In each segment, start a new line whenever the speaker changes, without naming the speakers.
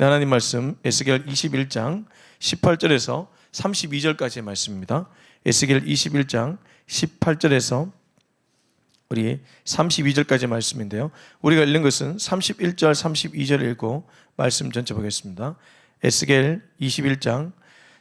네, 하나님 말씀 에스겔 21장 18절에서 32절까지의 말씀입니다. 에스겔 21장 18절에서 우리 32절까지 말씀인데요. 우리가 읽는 것은 31절, 32절 읽고 말씀 전체 보겠습니다. 에스겔 21장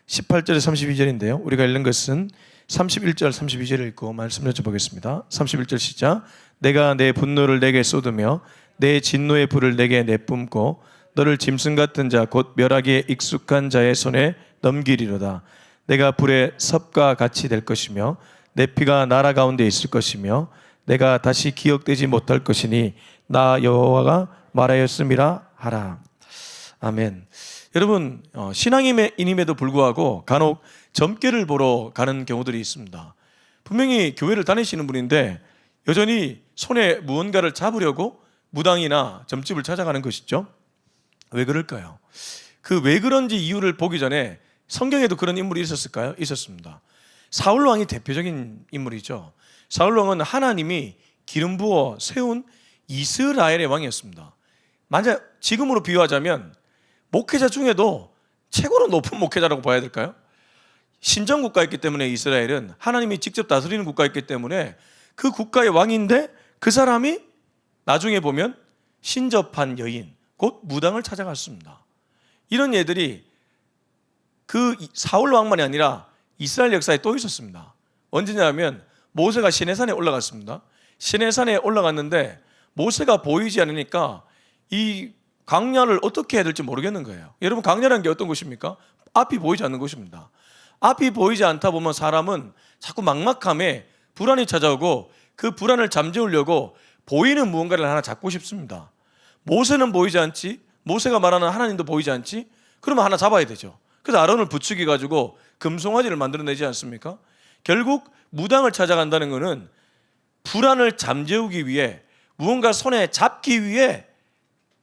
18절에 32절인데요. 우리가 읽는 것은 31절, 32절 읽고 말씀 전체 보겠습니다. 31절 시작. 내가 내 분노를 내게 쏟으며 내 진노의 불을 내게 내뿜고 너를 짐승 같은 자 곧 멸하기에 익숙한 자의 손에 넘기리로다. 내가 불의 섭과 같이 될 것이며 내 피가 나라 가운데 있을 것이며 내가 다시 기억되지 못할 것이니 나 여호와가 말하였음이라 하라. 아멘. 여러분 어, 신앙인임에도 불구하고 간혹 점괘를 보러 가는 경우들이 있습니다. 분명히 교회를 다니시는 분인데 여전히 손에 무언가를 잡으려고 무당이나 점집을 찾아가는 것이죠. 왜 그럴까요? 그 왜 그런지 이유를 보기 전에 성경에도 그런 인물이 있었을까요? 있었습니다. 사울 왕이 대표적인 인물이죠. 사울 왕은 하나님이 기름 부어 세운 이스라엘의 왕이었습니다. 만약 지금으로 비유하자면 목회자 중에도 최고로 높은 목회자라고 봐야 될까요? 신정 국가였기 때문에 이스라엘은 하나님이 직접 다스리는 국가였기 때문에 그 국가의 왕인데 그 사람이 나중에 보면 신접한 여인 곧 무당을 찾아갔습니다. 이런 예들이 그 사울 왕만이 아니라 이스라엘 역사에 또 있었습니다. 언제냐면 모세가 시내산에 올라갔습니다. 시내산에 올라갔는데 모세가 보이지 않으니까 이 강야를 어떻게 해야 될지 모르겠는 거예요. 여러분 강야라는 게 어떤 것입니까? 앞이 보이지 않는 것입니다. 앞이 보이지 않다 보면 사람은 자꾸 막막함에 불안이 찾아오고 그 불안을 잠재우려고 보이는 무언가를 하나 잡고 싶습니다. 모세는 보이지 않지? 모세가 말하는 하나님도 보이지 않지? 그러면 하나 잡아야 되죠. 그래서 아론을 부추기 가지고 금송아지를 만들어내지 않습니까? 결국 무당을 찾아간다는 것은 불안을 잠재우기 위해 무언가 손에 잡기 위해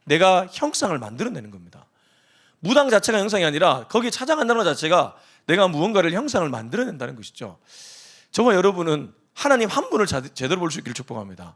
내가 형상을 만들어내는 겁니다. 무당 자체가 형상이 아니라 거기 찾아간다는 것 자체가 내가 무언가를 형상을 만들어낸다는 것이죠. 저와 여러분은 하나님 한 분을 자- 제대로 볼 수 있기를 축복합니다.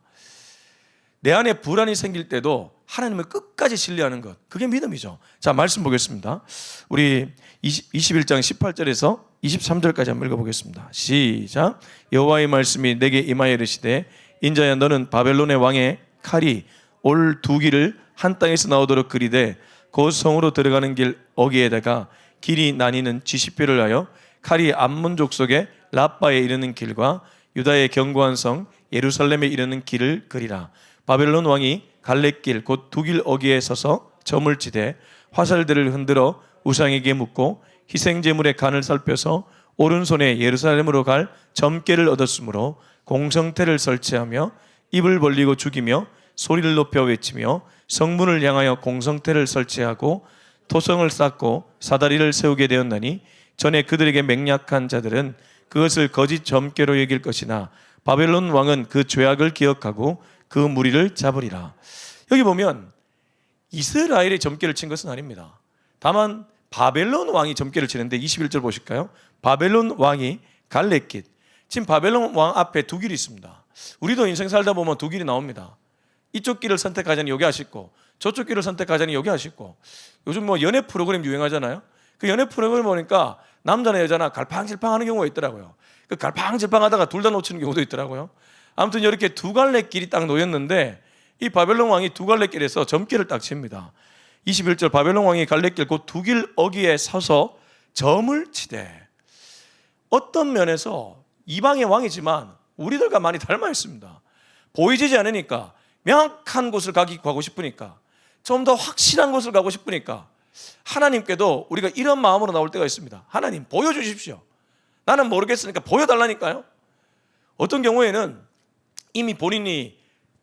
내 안에 불안이 생길 때도 하나님을 끝까지 신뢰하는 것. 그게 믿음이죠. 자, 말씀 보겠습니다. 우리 20, 21장 18절에서 23절까지 한번 읽어보겠습니다. 시작. 여호와의 말씀이 내게 임하여 이르시되 인자야 너는 바벨론의 왕의 칼이 올 두 길을 한 땅에서 나오도록 그리되 그 성으로 들어가는 길 어기에다가 길이 나뉘는 지시표를 하여 칼이 암몬 족속의 라빠에 이르는 길과 유다의 견고한 성 예루살렘에 이르는 길을 그리라. 바벨론 왕이 갈래길 곧두길 어기에 서서 점을 치되 화살들을 흔들어 우상에게 묻고 희생 제물의 간을 살펴서 오른손에 예루살렘으로 갈 점괘를 얻었으므로 공성태를 설치하며 입을 벌리고 죽이며 소리를 높여 외치며 성문을 향하여 공성태를 설치하고 토성을 쌓고 사다리를 세우게 되었나니 전에 그들에게 맹약한 자들은 그것을 거짓 점괘로 여길 것이나 바벨론 왕은 그 죄악을 기억하고 그 무리를 잡으리라. 여기 보면 이스라엘이 점괘를 친 것은 아닙니다. 다만 바벨론 왕이 점괘를 치는데 21절 보실까요? 바벨론 왕이 갈래길. 지금 바벨론 왕 앞에 두 길이 있습니다. 우리도 인생 살다 보면 두 길이 나옵니다. 이쪽 길을 선택하자니 여기 하시고 저쪽 길을 선택하자니 여기 하시고 요즘 뭐 연애 프로그램 유행하잖아요. 그 연애 프로그램 보니까 남자나 여자나 갈팡질팡 하는 경우가 있더라고요. 그 갈팡질팡 하다가 둘 다 놓치는 경우도 있더라고요. 아무튼 이렇게 두 갈래 길이 딱 놓였는데 이 바벨론 왕이 두 갈래 길에서 점괘를 딱 칩니다. 21절 바벨론 왕이 갈래길 곧 두 길 어기에 서서 점을 치되 어떤 면에서 이방의 왕이지만 우리들과 많이 닮아 있습니다. 보이지 않으니까 명확한 곳을 가기 가고 싶으니까 좀 더 확실한 곳을 가고 싶으니까 하나님께도 우리가 이런 마음으로 나올 때가 있습니다. 하나님 보여주십시오. 나는 모르겠으니까 보여달라니까요. 어떤 경우에는 이미 본인이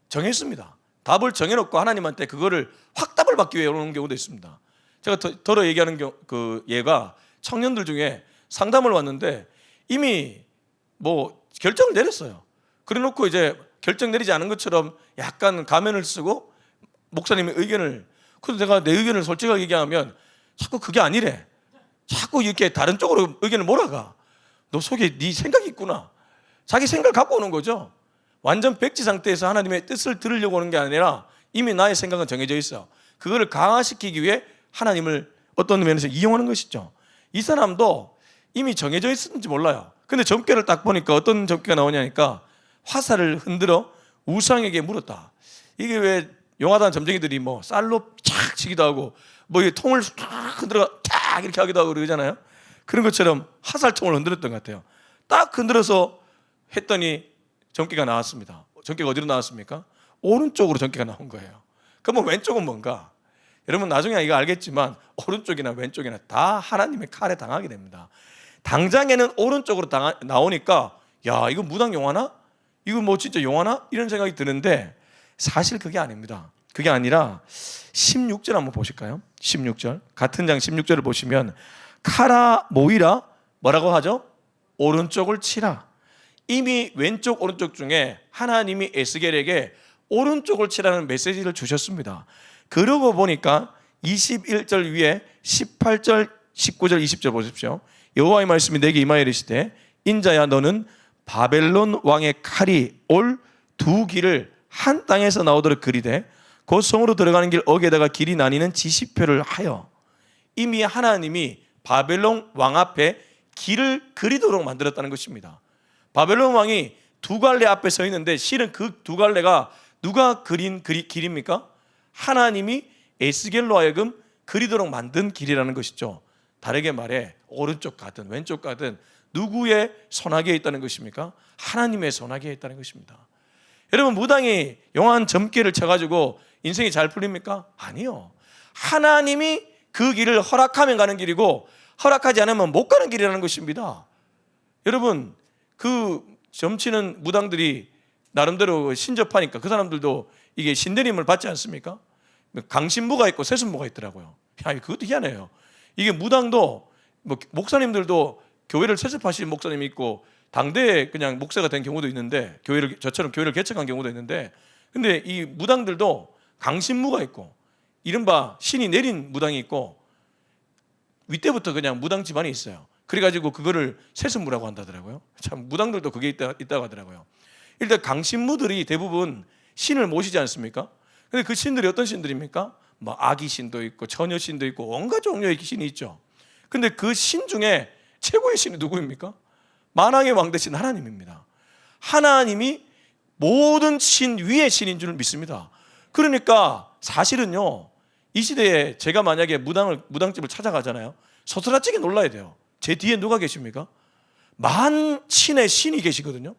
정했습니다. 답을 정해놓고 하나님한테 그거를 확답을 받기 위해 오는 경우도 있습니다. 제가 더, 덜어 얘기하는 경, 그 예가 청년들 중에 상담을 왔는데 이미 뭐 결정을 내렸어요. 그래 놓고 이제 결정 내리지 않은 것처럼 약간 가면을 쓰고 목사님의 의견을 그래서 내가 내 의견을 솔직하게 얘기하면 자꾸 그게 아니래. 자꾸 이렇게 다른 쪽으로 의견을 몰아가. 너 속에 네 생각이 있구나. 자기 생각을 갖고 오는 거죠. 완전 백지 상태에서 하나님의 뜻을 들으려고 오는 게 아니라 이미 나의 생각은 정해져 있어. 그거를 강화시키기 위해 하나님을 어떤 면에서 이용하는 것이죠. 이 사람도 이미 정해져 있었는지 몰라요. 근데 점괘를 딱 보니까 어떤 점괘가 나오냐니까 화살을 흔들어 우상에게 물었다. 이게 왜 용하다는 점쟁이들이 뭐 쌀로 착 치기도 하고 뭐 이 통을 탁 흔들어 탁 이렇게 하기도 하고 그러잖아요. 그런 것처럼 화살통을 흔들었던 것 같아요. 딱 흔들어서 했더니 전기가 나왔습니다. 전기가 어디로 나왔습니까? 오른쪽으로 전기가 나온 거예요. 그러면 왼쪽은 뭔가? 여러분 나중에 이거 알겠지만 오른쪽이나 왼쪽이나 다 하나님의 칼에 당하게 됩니다. 당장에는 오른쪽으로 당하, 나오니까 야 이거 무당 용하나? 이거 뭐 진짜 용하나? 이런 생각이 드는데 사실 그게 아닙니다. 그게 아니라 16절 한번 보실까요? 16절 같은 장 16절을 보시면 카라 모이라 뭐라고 하죠? 오른쪽을 치라. 이미 왼쪽 오른쪽 중에 하나님이 에스겔에게 오른쪽을 치라는 메시지를 주셨습니다. 그러고 보니까 21절 위에 18절, 19절, 20절 보십시오. 여호와의 말씀이 내게 임하여 이르시되 인자야 너는 바벨론 왕의 칼이 올 두 길을 한 땅에서 나오도록 그리되 곧 성으로 들어가는 길 어기에다가 길이 나뉘는 지시표를 하여 이미 하나님이 바벨론 왕 앞에 길을 그리도록 만들었다는 것입니다. 바벨론 왕이 두 갈래 앞에 서 있는데 실은 그 두 갈래가 누가 그린 그리, 길입니까? 하나님이 에스겔로 하여금 그리도록 만든 길이라는 것이죠. 다르게 말해 오른쪽 가든 왼쪽 가든 누구의 손아귀에 있다는 것입니까? 하나님의 손아귀에 있다는 것입니다. 여러분 무당이 용한 점괘를 쳐가지고 인생이 잘 풀립니까? 아니요. 하나님이 그 길을 허락하면 가는 길이고 허락하지 않으면 못 가는 길이라는 것입니다. 여러분 그 점치는 무당들이 나름대로 신접하니까 그 사람들도 이게 신대림을 받지 않습니까? 강신부가 있고 세순부가 있더라고요. 야 그것도 희한해요. 이게 무당도 뭐 목사님들도 교회를 세습하신 목사님이 있고 당대에 그냥 목사가 된 경우도 있는데 교회를 저처럼 교회를 개척한 경우도 있는데 근데 이 무당들도 강신무가 있고 이른바 신이 내린 무당이 있고 윗대부터 그냥 무당 집안이 있어요. 그래가지고 그거를 세습무라고 한다더라고요. 참 무당들도 그게 있다, 있다고 하더라고요. 일단 강신무들이 대부분 신을 모시지 않습니까? 근데 그 신들이 어떤 신들입니까? 뭐 아기 신도 있고 처녀 신도 있고 온갖 종류의 신이 있죠. 근데 그 신 중에 최고의 신이 누구입니까? 만왕의 왕 대신 하나님입니다. 하나님이 모든 신 위의 신인 줄 믿습니다. 그러니까 사실은요. 이 시대에 제가 만약에 무당을 무당집을 찾아가잖아요. 소스라치게 놀라야 돼요. 제 뒤에 누가 계십니까? 만 신의 신이 계시거든요.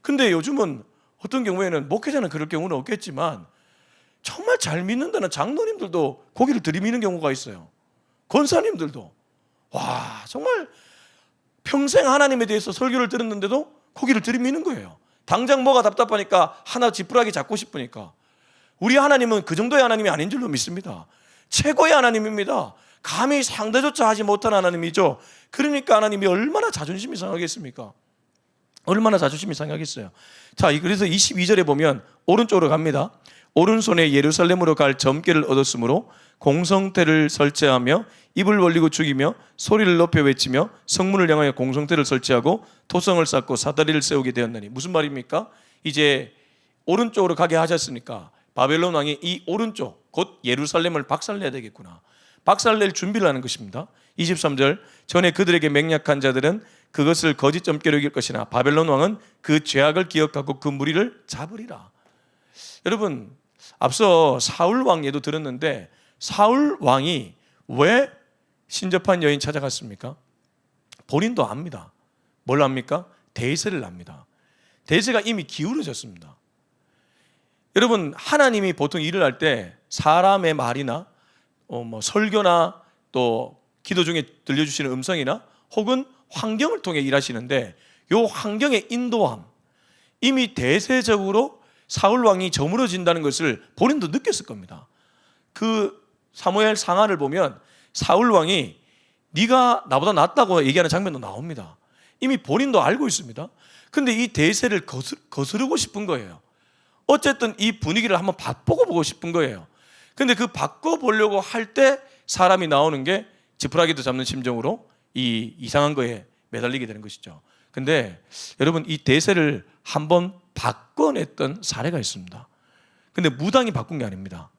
근데 요즘은 어떤 경우에는 목회자는 그럴 경우는 없겠지만 정말 잘 믿는다는 장로님들도 고기를 들이미는 경우가 있어요. 권사님들도 와 정말 평생 하나님에 대해서 설교를 들었는데도 고기를 들이미는 거예요. 당장 뭐가 답답하니까 하나 지푸라기 잡고 싶으니까 우리 하나님은 그 정도의 하나님이 아닌 줄로 믿습니다. 최고의 하나님입니다. 감히 상대조차 하지 못한 하나님이죠. 그러니까 하나님이 얼마나 자존심이 상하겠습니까? 얼마나 자존심이 상하겠어요. 자, 그래서 22절에 보면 오른쪽으로 갑니다. 오른손에 예루살렘으로 갈 점괘를 얻었으므로 공성태를 설치하며 입을 벌리고 죽이며 소리를 높여 외치며 성문을 향하여 공성태를 설치하고 토성을 쌓고 사다리를 세우게 되었나니 무슨 말입니까? 이제 오른쪽으로 가게 하셨으니까 바벨론 왕이 이 오른쪽 곧 예루살렘을 박살내야 되겠구나. 박살낼 준비를 하는 것입니다. 23절 전에 그들에게 맹약한 자들은 그것을 거짓 점괘로 이길 것이나 바벨론 왕은 그 죄악을 기억하고 그 무리를 잡으리라. 여러분 앞서 사울 왕 예도 들었는데 사울 왕이 왜 신접한 여인 찾아갔습니까? 본인도 압니다. 뭘 압니까? 대세를 압니다. 대세가 이미 기울어졌습니다. 여러분 하나님이 보통 일을 할 때 사람의 말이나 어, 뭐 설교나 또 기도 중에 들려주시는 음성이나 혹은 환경을 통해 일하시는데 요 환경의 인도함 이미 대세적으로 사울 왕이 저물어진다는 것을 본인도 느꼈을 겁니다. 그 사무엘 상하를 보면 사울 왕이 네가 나보다 낫다고 얘기하는 장면도 나옵니다. 이미 본인도 알고 있습니다. 근데 이 대세를 거스, 거스르고 싶은 거예요. 어쨌든 이 분위기를 한번 바꾸고 보고 싶은 거예요. 근데 그 바꿔 보려고 할 때 사람이 나오는 게 지푸라기도 잡는 심정으로 이 이상한 거에 매달리게 되는 것이죠. 근데 여러분 이 대세를 한번 바꿔냈던 사례가 있습니다. 근데 무당이 바꾼 게 아닙니다.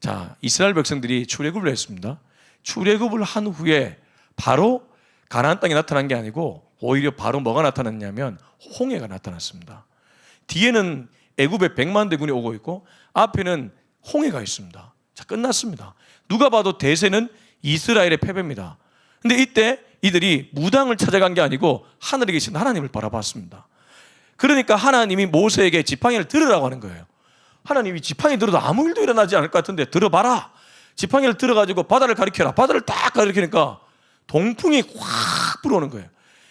자, 이스라엘 백성들이 출애굽을 했습니다. 출애굽을 한 후에 바로 가나안 땅이 나타난 게 아니고 오히려 바로 뭐가 나타났냐면 홍해가 나타났습니다. 뒤에는 애굽의 백만 대군이 오고 있고 앞에는 홍해가 있습니다. 자, 끝났습니다. 누가 봐도 대세는 이스라엘의 패배입니다. 근데 이때 이들이 무당을 찾아간 게 아니고 하늘에 계신 하나님을 바라봤습니다. 그러니까 하나님이 모세에게 지팡이를 들으라고 하는 거예요. 하나님이 지팡이 들어도 아무 일도 일어나지 않을 것 같은데 들어봐라. 지팡이를 들어가지고 바다를 가리켜라. 바다를 딱 가리키니까 동풍이 확 불어오는 거예요.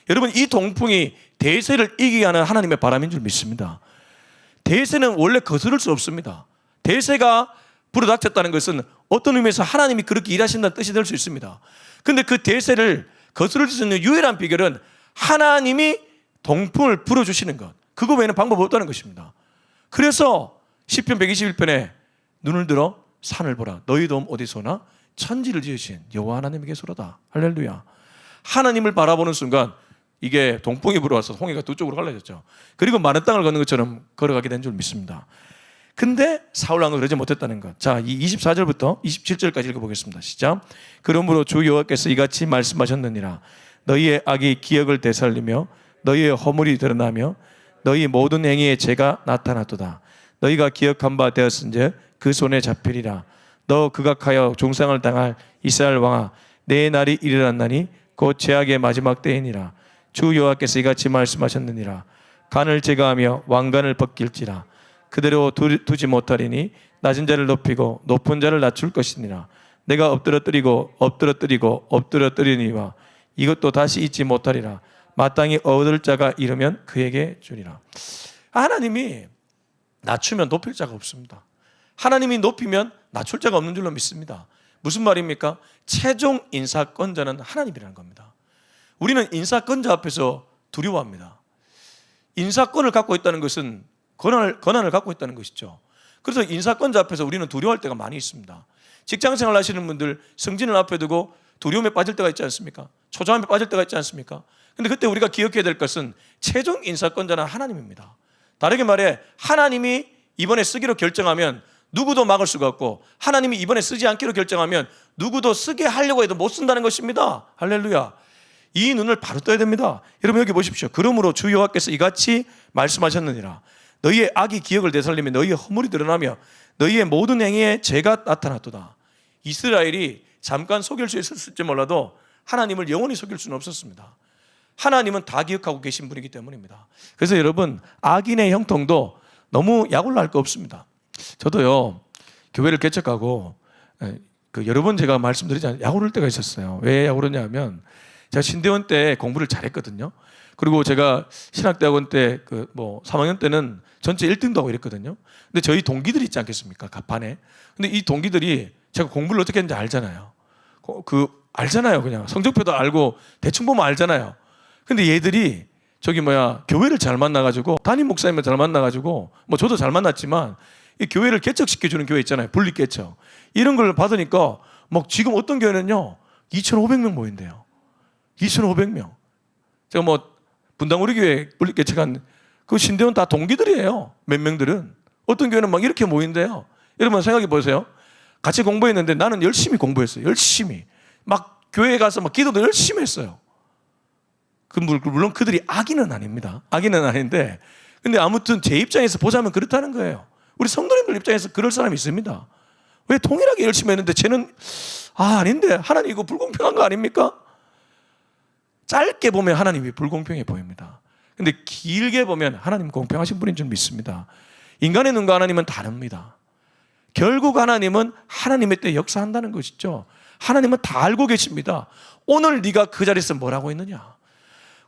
여러분 이 동풍이 대세를 이기게 하는 하나님의 바람인 줄 믿습니다. 대세는 원래 거스를 수 없습니다. 대세가 불어닥쳤다는 것은 어떤 의미에서 하나님이 그렇게 일하신다는 뜻이 될 수 있습니다. 근데 그 대세를 거스를 수 있는 유일한 비결은 하나님이 동풍을 불어주시는 것. 그거 외에는 방법 없다는 것입니다. 그래서 시편 121편에 눈을 들어 산을 보라. 너희 도움 어디서나 천지를 지으신 여호와 하나님에게서로다. 할렐루야. 하나님을 바라보는 순간 이게 동풍이 불어와서 홍해가 두 쪽으로 갈라졌죠. 그리고 마른 땅을 걷는 것처럼 걸어가게 된 줄 믿습니다. 근데 사울 왕은 그러지 못했다는 것. 자, 이 24절부터 27절까지 읽어 보겠습니다. 시작. 그러므로 주 여호와께서 이같이 말씀하셨느니라. 너희의 악이 기억을 되살리며 너희의 허물이 드러나며 너희 모든 행위에 죄가 나타났도다. 너희가 기억한 바 되었은즉 그 손에 잡히리라. 너 극악하여 종상을 당할 이스라엘 왕아 내 날이 이르렀나니 곧 제약의 마지막 때이니라. 주 여호와께서 이같이 말씀하셨느니라. 간을 제거하며 왕관을 벗길지라. 그대로 두- 두지 못하리니 낮은 자를 높이고 높은 자를 낮출 것이니라. 내가 엎드러뜨리고 엎드러뜨리고 엎드러뜨리니와 이것도 다시 잊지 못하리라. 마땅히 얻을 자가 이르면 그에게 주리라. 하나님이 낮추면 높일 자가 없습니다. 하나님이 높이면 낮출 자가 없는 줄로 믿습니다. 무슨 말입니까? 최종 인사권자는 하나님이라는 겁니다. 우리는 인사권자 앞에서 두려워합니다. 인사권을 갖고 있다는 것은 권한을, 권한을 갖고 있다는 것이죠. 그래서 인사권자 앞에서 우리는 두려워할 때가 많이 있습니다. 직장 생활 하시는 분들 승진을 앞에 두고 두려움에 빠질 때가 있지 않습니까? 초조함에 빠질 때가 있지 않습니까? 근데 그때 우리가 기억해야 될 것은 최종 인사권자는 하나님입니다. 다르게 말해 하나님이 이번에 쓰기로 결정하면 누구도 막을 수가 없고 하나님이 이번에 쓰지 않기로 결정하면 누구도 쓰게 하려고 해도 못 쓴다는 것입니다. 할렐루야. 이 눈을 바로 떠야 됩니다. 여러분 여기 보십시오. 그러므로 주 여호와께서 이같이 말씀하셨느니라. 너희의 악이 기억을 되살리며 너희의 허물이 드러나며 너희의 모든 행위에 죄가 나타났도다. 이스라엘이 잠깐 속일 수 있었을지 몰라도 하나님을 영원히 속일 수는 없었습니다. 하나님은 다 기억하고 계신 분이기 때문입니다. 그래서 여러분 악인의 형통도 너무 약올라 할거 없습니다. 저도요 교회를 개척하고 에, 그 여러 번 제가 말씀드리지 약 오를 때가 있었어요. 왜 약 오르냐면 제가 신대원 때 공부를 잘했거든요. 그리고 제가 신학대학원 때 그 뭐 3학년 때는 전체 1등도 하고 이랬거든요. 근데 저희 동기들이 있지 않겠습니까? 갑판에. 근데 이 동기들이 제가 공부를 어떻게 했는지 알잖아요. 그- 그 알잖아요, 그냥 성적표도 알고 대충 보면 알잖아요. 근데 얘들이 저기 뭐야 교회를 잘 만나가지고 담임 목사님을 잘 만나가지고 뭐 저도 잘 만났지만 이 교회를 개척시켜 주는 교회 있잖아요, 분리 개척 이런 걸 받으니까 막 지금 어떤 교회는요 2,500명 모인대요. 2,500명. 제가 뭐 분당 우리 교회 분리 개척한 그 신대원 다 동기들이에요. 몇 명들은 어떤 교회는 막 이렇게 모인대요. 여러분 생각해 보세요. 같이 공부했는데 나는 열심히 공부했어요. 열심히 막 교회에 가서 막 기도도 열심히 했어요. 그 물- 물론 그들이 악인은 아닙니다. 악인은 아닌데 근데 아무튼 제 입장에서 보자면 그렇다는 거예요. 우리 성도님들 입장에서 그럴 사람이 있습니다. 왜 동일하게 열심히 했는데 쟤는 아 아닌데 하나님 이거 불공평한 거 아닙니까? 짧게 보면 하나님이 불공평해 보입니다. 근데 길게 보면 하나님 공평하신 분인 줄 믿습니다. 인간의 눈과 하나님은 다릅니다. 결국 하나님은 하나님의 때 역사한다는 것이죠. 하나님은 다 알고 계십니다. 오늘 네가 그 자리에서 뭐라고 했느냐?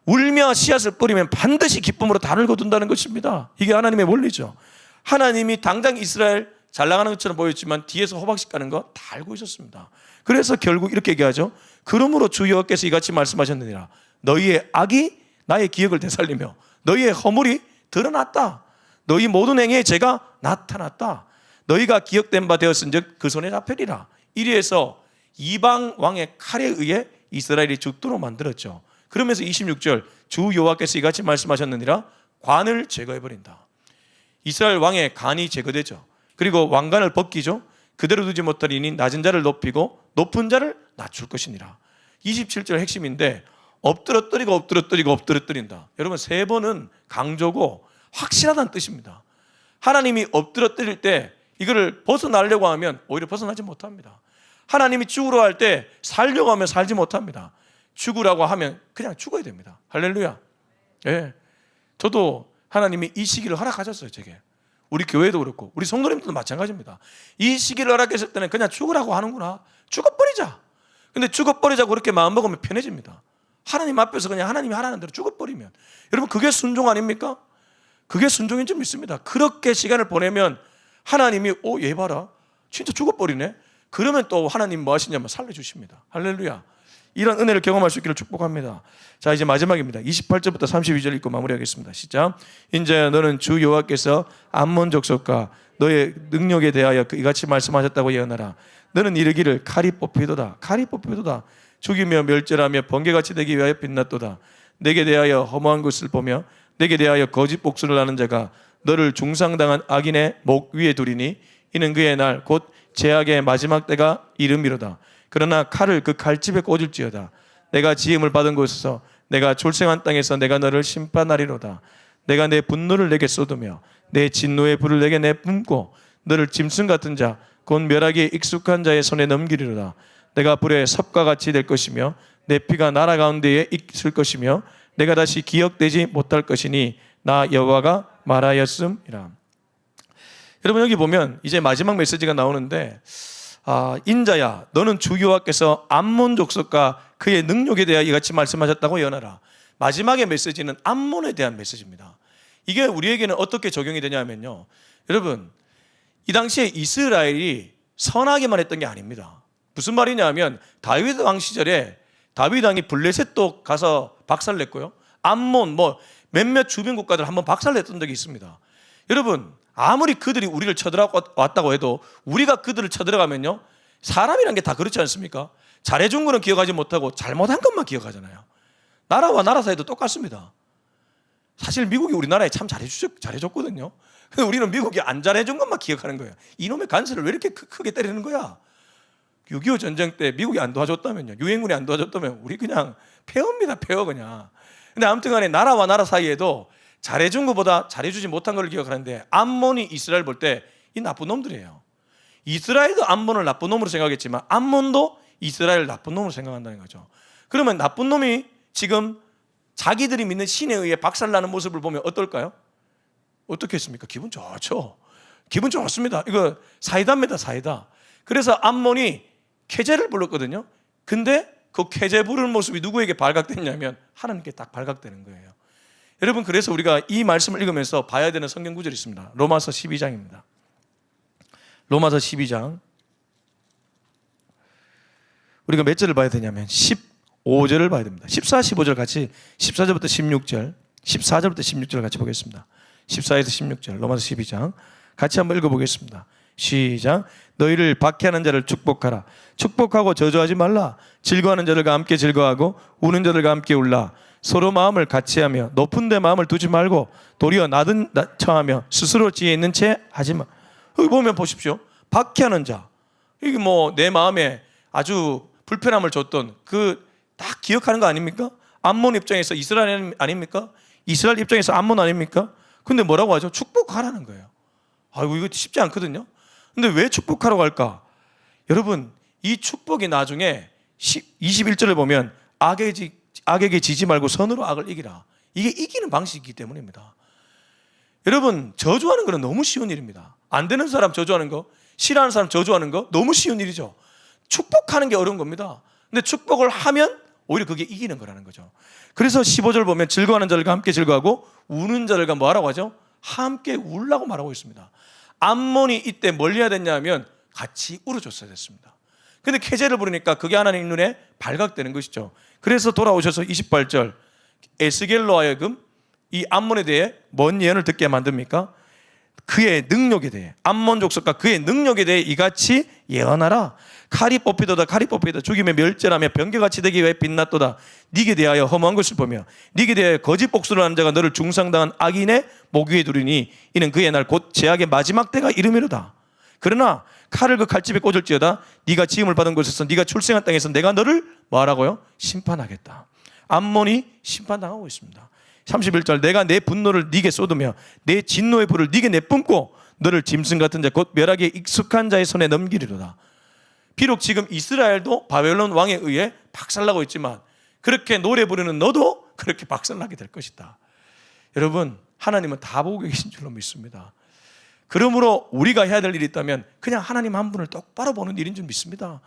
울며 씨앗을 뿌리면 반드시 기쁨으로 단을 거둔다는 것입니다. 이게 하나님의 원리죠. 하나님이 당장 이스라엘 잘 나가는 것처럼 보였지만 뒤에서 호박씩 가는 거 다 알고 있었습니다. 그래서 결국 이렇게 얘기하죠. 그러므로 주 여호와께서 이같이 말씀하셨느니라. 너희의 악이 나의 기억을 되살리며 너희의 허물이 드러났다. 너희 모든 행위에 제가 나타났다. 너희가 기억된 바 되었은즉 그 손에 잡히리라. 이리해서 이방 왕의 칼에 의해 이스라엘이 죽도록 만들었죠. 그러면서 26절 주 여호와께서 이같이 말씀하셨느니라 관을 제거해 버린다. 이스라엘 왕의 간이 제거되죠. 그리고 왕관을 벗기죠. 그대로 두지 못하리니 낮은 자를 높이고 높은 자를 낮출 것이니라. 27절 핵심인데 엎드러뜨리고 엎드러뜨리고 엎드러뜨린다. 여러분 세 번은 강조고 확실하다는 뜻입니다. 하나님이 엎드러뜨릴 때 이거를 벗어나려고 하면 오히려 벗어나지 못합니다. 하나님이 죽으러 할 때 살려고 하면 살지 못합니다. 죽으라고 하면 그냥 죽어야 됩니다. 할렐루야. 예. 저도 하나님이 이 시기를 허락하셨어요, 제게. 우리 교회도 그렇고 우리 성도님들도 마찬가지입니다. 이 시기를 허락했을 때는 그냥 죽으라고 하는구나. 죽어버리자. 근데 죽어버리자고 그렇게 마음 먹으면 편해집니다. 하나님 앞에서 그냥 하나님이 하라는 대로 죽어버리면 여러분 그게 순종 아닙니까? 그게 순종인 줄 믿습니다. 그렇게 시간을 보내면 하나님이 오, 얘 봐라. 진짜 죽어버리네. 그러면 또 하나님 뭐 하시냐면 살려주십니다. 할렐루야. 이런 은혜를 경험할 수 있기를 축복합니다. 자, 이제 마지막입니다. 28절부터 32절 읽고 마무리하겠습니다. 시작. 인자야 너는 주 여호와께서 암몬 족속과 너의 능력에 대하여 그 이같이 말씀하셨다고 예언하라. 너는 이르기를 칼이 뽑히도다. 칼이 뽑히도다. 죽이며 멸절하며 번개같이 되기 위하여 빛났도다. 내게 대하여 허무한 것을 보며 내게 대하여 거짓 복수를 하는 자가 너를 중상당한 악인의 목 위에 두리니 이는 그의 날 곧 제약의 마지막 때가 이름이로다. 그러나 칼을 그 칼집에 꽂을지어다. 내가 지음을 받은 곳에서 내가 졸생한 땅에서 내가 너를 심판하리로다. 내가 내 분노를 내게 쏟으며 내 진노의 불을 내게 내뿜고 너를 짐승 같은 자, 곧 멸하기에 익숙한 자의 손에 넘기리로다. 내가 불에 섭과 같이 될 것이며 내 피가 나라 가운데에 있을 것이며 내가 다시 기억되지 못할 것이니 나 여호와가 말하였음이라. 여러분 여기 보면 이제 마지막 메시지가 나오는데 아, 인자야 너는 주 여호와께서 암몬 족속과 그의 능력에 대하여 이같이 말씀하셨다고 연하라. 마지막의 메시지는 암몬에 대한 메시지입니다. 이게 우리에게는 어떻게 적용이 되냐면요. 여러분 이 당시에 이스라엘이 선하게만 했던 게 아닙니다. 무슨 말이냐면 다윗 왕 시절에 다윗 왕이 블레셋도 가서 박살냈고요. 암몬 뭐 몇몇 주변 국가들 한번 박살냈던 적이 있습니다. 여러분 아무리 그들이 우리를 쳐들어왔다고 해도 우리가 그들을 쳐들어가면요 사람이란 게 다 그렇지 않습니까? 잘해준 거는 기억하지 못하고 잘못한 것만 기억하잖아요. 나라와 나라 사이도 똑같습니다. 사실 미국이 우리나라에 참 잘해주, 잘해줬거든요. 우리는 미국이 안 잘해준 것만 기억하는 거예요. 이놈의 간세를 왜 이렇게 크, 크게 때리는 거야? 6.25 전쟁 때 미국이 안 도와줬다면요. 유엔군이 안 도와줬다면 우리 그냥 폐허입니다. 폐허 그냥. 근데 아무튼 간에 나라와 나라 사이에도 잘해준 것보다 잘해주지 못한 걸 기억하는데 암몬이 이스라엘 볼 때 이 나쁜 놈들이에요. 이스라엘도 암몬을 나쁜 놈으로 생각했지만 암몬도 이스라엘 나쁜 놈으로 생각한다는 거죠. 그러면 나쁜 놈이 지금 자기들이 믿는 신에 의해 박살나는 모습을 보면 어떨까요? 어떻겠습니까? 기분 좋죠. 기분 좋습니다. 이거 사이다입니다, 사이다. 그래서 암몬이 캐제를 불렀거든요. 근데 그 캐제 부르는 모습이 누구에게 발각됐냐면 하나님께 딱 발각되는 거예요. 여러분 그래서 우리가 이 말씀을 읽으면서 봐야 되는 성경 구절이 있습니다. 로마서 12장입니다. 로마서 12장 우리가 몇 절을 봐야 되냐면 15절을 봐야 됩니다. 14, 15절 같이 14절부터 16절, 14절부터 16절 같이 보겠습니다. 14에서 16절 로마서 12장 같이 한번 읽어보겠습니다. 시작. 너희를 박해하는 자를 축복하라. 축복하고 저주하지 말라. 즐거워하는 자들과 함께 즐거워하고 우는 자들과 함께 울라. 서로 마음을 같이 하며 높은 데 마음을 두지 말고 도리어 낮은 처하며 스스로 지혜 있는 채 하지 마. 여기 보면 보십시오. 박해하는 자. 이게 뭐 내 마음에 아주 불편함을 줬던 그 딱 기억하는 거 아닙니까? 암몬 입장에서 이스라엘 아닙니까? 이스라엘 입장에서 암몬 아닙니까? 근데 뭐라고 하죠? 축복하라는 거예요. 아이고 이거 쉽지 않거든요. 근데 왜 축복하라고 할까? 여러분 이 축복이 나중에 21절을 보면 악에게 지지 말고 선으로 악을 이기라. 이게 이기는 방식이기 때문입니다. 여러분 저주하는 거는 너무 쉬운 일입니다. 안 되는 사람 저주하는 거, 싫어하는 사람 저주하는 거 너무 쉬운 일이죠. 축복하는 게 어려운 겁니다. 근데 축복을 하면 오히려 그게 이기는 거라는 거죠. 그래서 15절 보면 즐거워하는 자들과 함께 즐거워하고 우는 자들과 뭐하라고 하죠? 함께 울라고 말하고 있습니다. 암몬이 이때 뭘 해야 됐냐면 같이 울어줬어야 됐습니다. 근데 캐제를 부르니까 그게 하나님 눈에 발각되는 것이죠. 그래서 돌아오셔서 28절 에스겔로 하여금 이 암몬에 대해 뭔 예언을 듣게 만듭니까? 그의 능력에 대해 암몬 족속과 그의 능력에 대해 이같이 예언하라. 칼이 뽑히도다 칼이 뽑히다 죽임에 멸절하며 병개같이 되기 위해 빛났도다 네게 대하여 허무한 것을 보며 네게 대하여 거짓 복수를 하는 자가 너를 중상당한 악인의 목 위에 두리니 이는 그의 날 곧 제약의 마지막 때가 이름이로다 그러나 칼을 그 칼집에 꽂을지어다 네가 지음을 받은 곳에서 네가 출생한 땅에서 내가 너를 뭐하라고요? 심판하겠다. 암몬이 심판당하고 있습니다. 31절 내가 내 분노를 네게 쏟으며 내 진노의 불을 네게 내뿜고 너를 짐승 같은 자 곧 멸하기에 익숙한 자의 손에 넘기리로다. 비록 지금 이스라엘도 바벨론 왕에 의해 박살나고 있지만 그렇게 노래 부르는 너도 그렇게 박살나게 될 것이다. 여러분 하나님은 다 보고 계신 줄로 믿습니다. 그러므로 우리가 해야 될 일이 있다면 그냥 하나님 한 분을 똑바로 보는 일인 줄 믿습니다.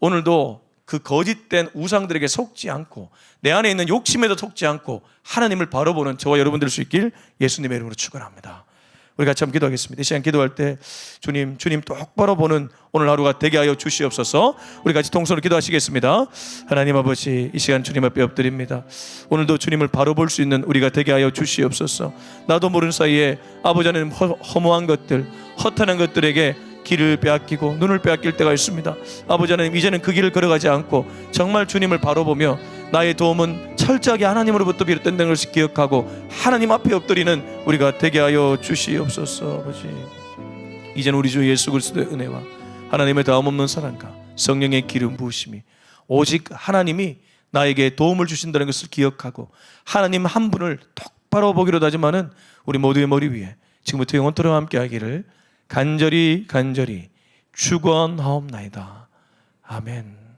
오늘도 그 거짓된 우상들에게 속지 않고 내 안에 있는 욕심에도 속지 않고 하나님을 바로 보는 저와 여러분들 수 있길 예수님의 이름으로 축원합니다. 우리 같이 한번 기도하겠습니다. 이 시간 기도할 때 주님, 주님 똑바로 보는 오늘 하루가 되게 하여 주시옵소서. 우리 같이 동서로 기도하시겠습니다. 하나님 아버지, 이 시간 주님 앞에 엎드립니다. 오늘도 주님을 바로 볼 수 있는 우리가 되게 하여 주시옵소서. 나도 모르는 사이에 아버지 하나님 허, 허무한 것들, 허탄한 것들에게 길을 빼앗기고 눈을 빼앗길 때가 있습니다. 아버지 하나님 이제는 그 길을 걸어가지 않고 정말 주님을 바로 보며 나의 도움은 철저하게 하나님으로부터 비롯된다는 것을 기억하고 하나님 앞에 엎드리는 우리가 되게 하여 주시옵소서 아버지. 이제는 우리 주 예수 그리스도의 은혜와 하나님의 다음 없는 사랑과 성령의 기름 부으심이 오직 하나님이 나에게 도움을 주신다는 것을 기억하고 하나님 한 분을 똑바로 보기로 다짐하는 우리 모두의 머리 위에 지금부터 영원토록 함께 하기를 간절히 간절히 축원하옵나이다. 아멘.